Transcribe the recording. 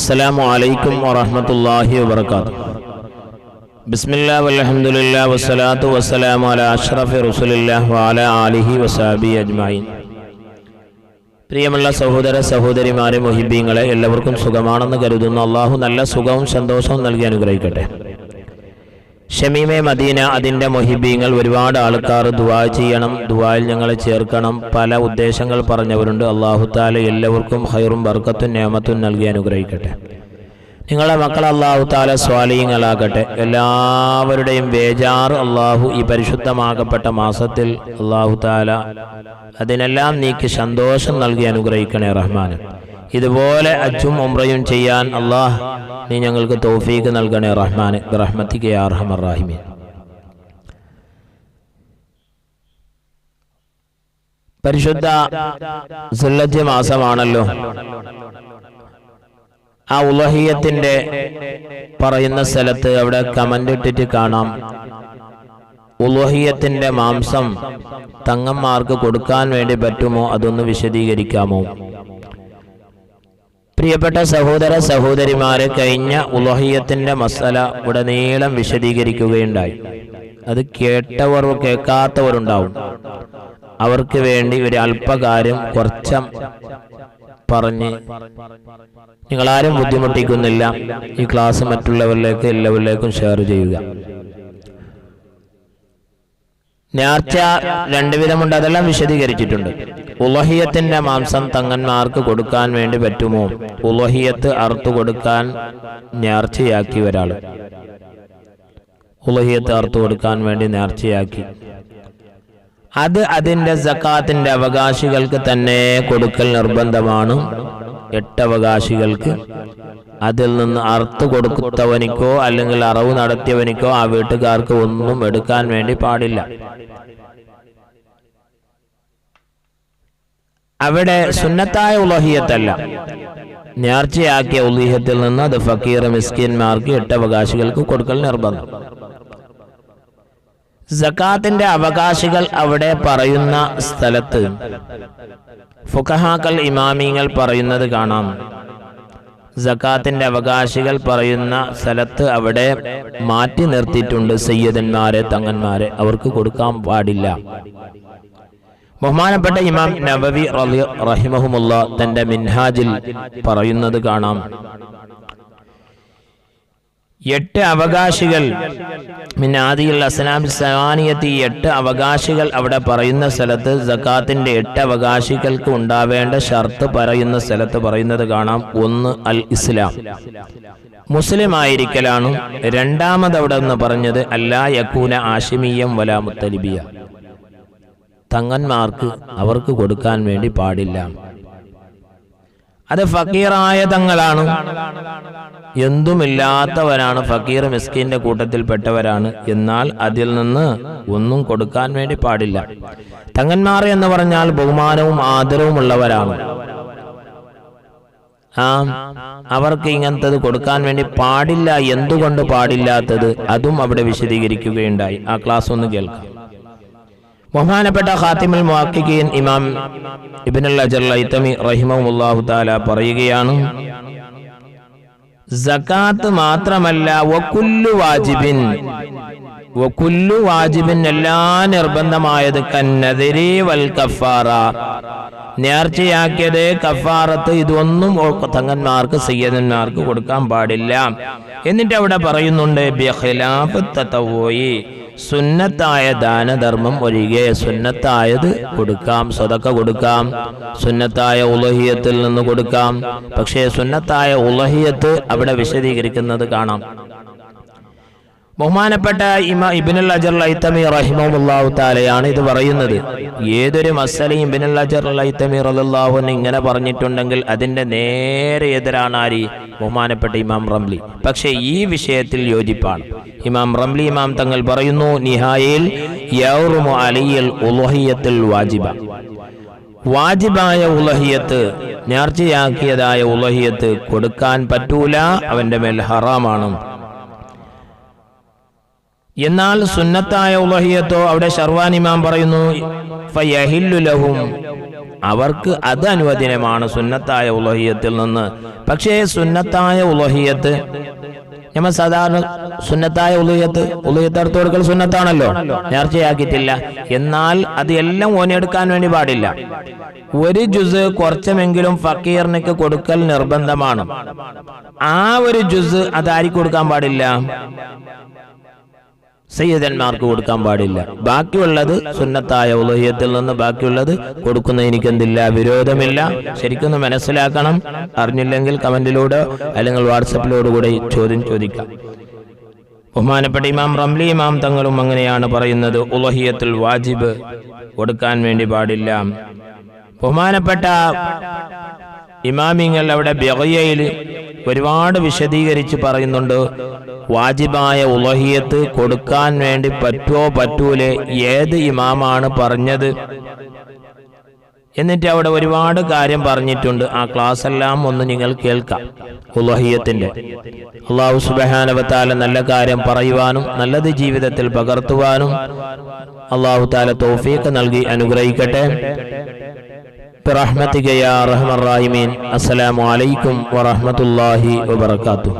السلام عليكم ورحمة الله وبركاته بسم الله والحمد لله والصلاة والسلام على أشرف رسول الله وعلى آله وصحبه أجمعين പ്രിയമുള്ള സഹോദര സഹോദരിമാരെ മൊഹിബീങ്ങളെ എല്ലാവർക്കും സുഖമാണെന്ന് കരുതുന്നു അള്ളാഹു നല്ല സുഖവും സന്തോഷവും നൽകി അനുഗ്രഹിക്കട്ടെ ഷമീമെ മദീന അതിന്റെ മൊഹിബീങ്ങൾ ഒരുപാട് ആൾക്കാർ ദുവാ ചെയ്യണം ദുവായിൽ ഞങ്ങളെ ചേർക്കണം. പല ഉദ്ദേശങ്ങൾ പറഞ്ഞവരുണ്ട്. അള്ളാഹു താല എല്ലാവർക്കും ഹൈറും ബർക്കത്തും നിയമത്തും നൽകി അനുഗ്രഹിക്കട്ടെ. നിങ്ങളെ മക്കൾ അള്ളാഹു താല സ്വാലീങ്ങളാകട്ടെ എല്ലാവരുടെയും വേജാർ അള്ളാഹു ഈ പരിശുദ്ധമാകപ്പെട്ട മാസത്തിൽ അള്ളാഹു താല അതിനെല്ലാം നീക്കി സന്തോഷം നൽകി അനുഗ്രഹിക്കണേ റഹ്മാൻ ഇതുപോലെ അച്ചും ഉംറയും ചെയ്യാൻ അള്ളാഹ് നീ ഞങ്ങൾക്ക് തൗഫീക്ക് നൽകണേ റഹ്മാൻ റഹ്മത്തിക്ക് അർഹമർ പരിശുദ്ധ മാസമാണല്ലോ. ആ ഉലഹിയത്തിന്റെ പറയുന്ന സ്ഥലത്ത് അവിടെ കമന്റ് ഇട്ടിട്ട് കാണാം. ഉലഹിയത്തിന്റെ മാംസം തങ്ങന്മാർക്ക് കൊടുക്കാൻ വേണ്ടി പറ്റുമോ? അതൊന്ന് വിശദീകരിക്കാമോ? പ്രിയപ്പെട്ട സഹോദര സഹോദരിമാരെ കഴിഞ്ഞ ഉലഹിയത്തിന്റെ മസല ഉടനീളം വിശദീകരിക്കുകയുണ്ടായി. അത് കേട്ടവർ കേൾക്കാത്തവരുണ്ടാവും. അവർക്ക് വേണ്ടി ഒരു അല്പകാര്യം കുറച്ചം പറഞ്ഞ് നിങ്ങളാരും ബുദ്ധിമുട്ടിക്കുന്നില്ല. ഈ ക്ലാസ് മറ്റുള്ളവരിലേക്ക് എല്ലാവരിലേക്കും ഷെയർ ചെയ്യുക. നേർച്ച രണ്ടു വിധമുണ്ട് അതെല്ലാം വിശദീകരിച്ചിട്ടുണ്ട്. ഉലഹിയത്തിന്റെ മാംസം തങ്ങന്മാർക്ക് കൊടുക്കാൻ വേണ്ടി പറ്റുമോ? ഉലഹിയത്ത് അറുത്തു കൊടുക്കാൻ നേർച്ചയാക്കി ഒരാൾ ഉലഹിയത്ത് അറുത്തു കൊടുക്കാൻ വേണ്ടി നേർച്ചയാക്കി. അത് അതിന്റെ സക്കാത്തിന്റെ അവകാശികൾക്ക് തന്നെ കൊടുക്കൽ നിർബന്ധമാണ്. എട്ട് അവകാശികൾക്ക് അതിൽ നിന്ന് അറുത്ത് കൊടുത്തവനിക്കോ അല്ലെങ്കിൽ അറവ് നടത്തിയവനിക്കോ ആ വീട്ടുകാർക്ക് ഒന്നും എടുക്കാൻ വേണ്ടി പാടില്ല. അവിടെ സുന്നത്തായ ഉലഹിയത്തല്ല. നേർച്ചയാക്കിയ ഉലീഹത്തിൽ നിന്ന് അത് ഫക്കീർ മിസ്കിന്മാർക്ക് എട്ടവകാശികൾക്ക് കൊടുക്കൽ നിർബന്ധം. സക്കാത്തിന്റെ അവകാശികൾ അവിടെ പറയുന്ന സ്ഥലത്ത് ഫുഖഹാക്കൽ ഇമാമിങ്ങൾ പറയുന്നത് കാണാം. സക്കാത്തിന്റെ അവകാശികൾ പറയുന്ന സ്ഥലത്ത് അവിടെ മാറ്റി നിർത്തിയിട്ടുണ്ട് സയ്യദന്മാരെ തങ്ങന്മാരെ. അവർക്ക് കൊടുക്കാൻ പാടില്ല. ബഹുമാനപ്പെട്ട ഇമാം നബവി റഹിമഹുമുള്ള തന്റെ മിൻഹാജിൽ പറയുന്നത് കാണാം. എട്ട് അവകാശികൾ. പിന്നെ ആദിയിൽ അസ്ലാം സവാനിയത്തി എട്ട് അവകാശികൾ അവിടെ പറയുന്ന സ്ഥലത്ത് സക്കാത്തിന്റെ എട്ട് അവകാശികൾക്ക് ഉണ്ടാവേണ്ട ഷർത്ത് പറയുന്ന സ്ഥലത്ത് പറയുന്നത് കാണാം. ഒന്ന് അൽ ഇസ്ലാം. മുസ്ലിം ആയിരിക്കലാണ് രണ്ടാമത് അവിടെ നിന്ന് പറഞ്ഞത് അല്ലാ യക്കൂന ആഷിമീയം വലാ മുത്തലിബിയ. തങ്ങന്മാർക്ക് അവർക്ക് കൊടുക്കാൻ വേണ്ടി പാടില്ല. അത് ഫക്കീറായ തങ്ങളാണ്. എന്തുമില്ലാത്തവരാണ് ഫക്കീർ മിസ്കിന്റെ കൂട്ടത്തിൽപ്പെട്ടവരാണ്. എന്നാൽ അതിൽ നിന്ന് ഒന്നും കൊടുക്കാൻ വേണ്ടി പാടില്ല. തങ്ങന്മാർ എന്ന് പറഞ്ഞാൽ ബഹുമാനവും ആദരവും ഉള്ളവരാണ്. ആ അവർക്ക് ഇങ്ങനത്തത് കൊടുക്കാൻ വേണ്ടി പാടില്ല. എന്തുകൊണ്ട് പാടില്ലാത്തത്? അതും അവിടെ വിശദീകരിക്കുകയുണ്ടായി. ആ ക്ലാസ് ഒന്ന് കേൾക്കാം. ബഹുമാനപ്പെട്ട ഖാത്തിമുൽ മുഹക്കിൻ ഇമാം ഇബ്നുൽ അജർ ലൈത്തമി റഹിമഹുല്ലാഹു തആല പറയുകയാണ് സകാത്ത് മാത്രമല്ല വകുല്ലു വാജിബിൻ വകുല്ലു വാജിബിൻ എല്ലാ നിർബന്ധമായത് കന്നതിരി വൽ കഫാറ. നേർച്ചയാക്കിയത് കഫാറത്ത് ഇതൊന്നും തങ്ങന്മാർക്ക് സയ്യദന്മാർക്ക് കൊടുക്കാൻ പാടില്ല. എന്നിട്ട് അവിടെ പറയുന്നുണ്ട് ബിഖിലാഫ് തതവ്വുയി സുന്നത്തായ ദാനധർമ്മം ഒഴികെ സുന്നത്തായത് കൊടുക്കാം സ്വതക്ക കൊടുക്കാം. സുന്നത്തായ ഉലഹിയത്തിൽ നിന്ന് കൊടുക്കാം. പക്ഷേ സുന്നത്തായ ഉലഹിയത്ത് അവിടെ വിശദീകരിക്കുന്നത് കാണാം. ബഹുമാനപ്പെട്ട ഇമ ഇബിനുൽ അജർ ലൈത്തമി റഹിമുല്ലാഹു താലയാണ് ഇത് പറയുന്നത്. ഏതൊരു മസലയും ഇബിനുൽ അജർ ലൈത്തമി റലാഹുവിന് ഇങ്ങനെ പറഞ്ഞിട്ടുണ്ടെങ്കിൽ അതിന്റെ നേരെ എതിരാണ് ആര്? ബഹുമാനപ്പെട്ട ഇമാം റംലി. പക്ഷേ ഈ വിഷയത്തിൽ യോജിപ്പാണ്. ഇമാം റംലി ഇമാം തങ്ങൾ പറയുന്നു നിഹായിൽ അലിയൽ വാജിബ. വാജിബായ ഉലഹിയത്ത് നേർച്ചയാക്കിയതായ ഉലഹിയത്ത് കൊടുക്കാൻ പറ്റൂല അവന്റെ മേൽ ഹറാമാണ്. എന്നാൽ സുന്നത്തായ ഉലഹിയത്തോ അവിടെ ഷർവാൻ ഇമാം പറയുന്നു ഫയഹില്ലുലഹും അവർക്ക് അത് അനുവദനമാണ് സുന്നത്തായ ഉലഹിയത്തിൽ നിന്ന്. പക്ഷേ സുന്നത്തായ ഉലഹിയത്ത് നമ്മൾ സാധാരണ സുന്നത്തായ ഉലഹിയത്ത് ഉലഹിയത്ത് അടുത്ത് കൊടുക്കൽ സുന്നത്താണല്ലോ നേർച്ചയാക്കിയിട്ടില്ല. എന്നാൽ അത് എല്ലാം ഓനെടുക്കാൻ വേണ്ടി പാടില്ല. ഒരു ജുസ് കുറച്ചുമെങ്കിലും ഫക്കീറിനൊക്കെ കൊടുക്കൽ നിർബന്ധമാണ്. ആ ഒരു ജുസ് അതാരി കൊടുക്കാൻ പാടില്ല? സയ്യിദന്മാർക്ക് കൊടുക്കാൻ പാടില്ല. ബാക്കിയുള്ളത് സുന്നത്തായ ഉലഹ്യത്തിൽ നിന്ന് ബാക്കിയുള്ളത് കൊടുക്കുന്ന എനിക്ക് എന്തില്ല വിരോധമില്ല. ശരിക്കൊന്ന് മനസ്സിലാക്കണം. അറിഞ്ഞില്ലെങ്കിൽ കമന്റിലൂടെ അല്ലെങ്കിൽ വാട്സപ്പിലൂടെ ചോദ്യം ചോദിക്കാം. ബഹുമാനപ്പെട്ട ഇമാം റംലി ഇമാം തങ്ങളും അങ്ങനെയാണ് പറയുന്നത്. ഉലഹിയത്തിൽ വാജിബ് കൊടുക്കാൻ വേണ്ടി പാടില്ല. ബഹുമാനപ്പെട്ട ഇമാമിങ്ങൾ അവിടെ ബിഗയയിൽ ഒരുപാട് വിശദീകരിച്ച് പറയുന്നുണ്ട്. വാജിബായ ഉലഹിയത്ത് കൊടുക്കാൻ വേണ്ടി പറ്റുമോ പറ്റൂലെ? ഏത് ഇമാമാണ് പറഞ്ഞത്? എന്നിട്ട് അവിടെ ഒരുപാട് കാര്യം പറഞ്ഞിട്ടുണ്ട്. ആ ക്ലാസ് എല്ലാം ഒന്ന് നിങ്ങൾ കേൾക്കാം. ഉലഹിയത്തിന്റെ. അള്ളാഹു സുബഹാനവത്താല നല്ല കാര്യം പറയുവാനും നല്ലത് ജീവിതത്തിൽ പകർത്തുവാനും അള്ളാഹു താല തോഫീക്ക് നൽകി അനുഗ്രഹിക്കട്ടെ. برحمتك يا ارحم الراحمين السلام عليكم ورحمه الله وبركاته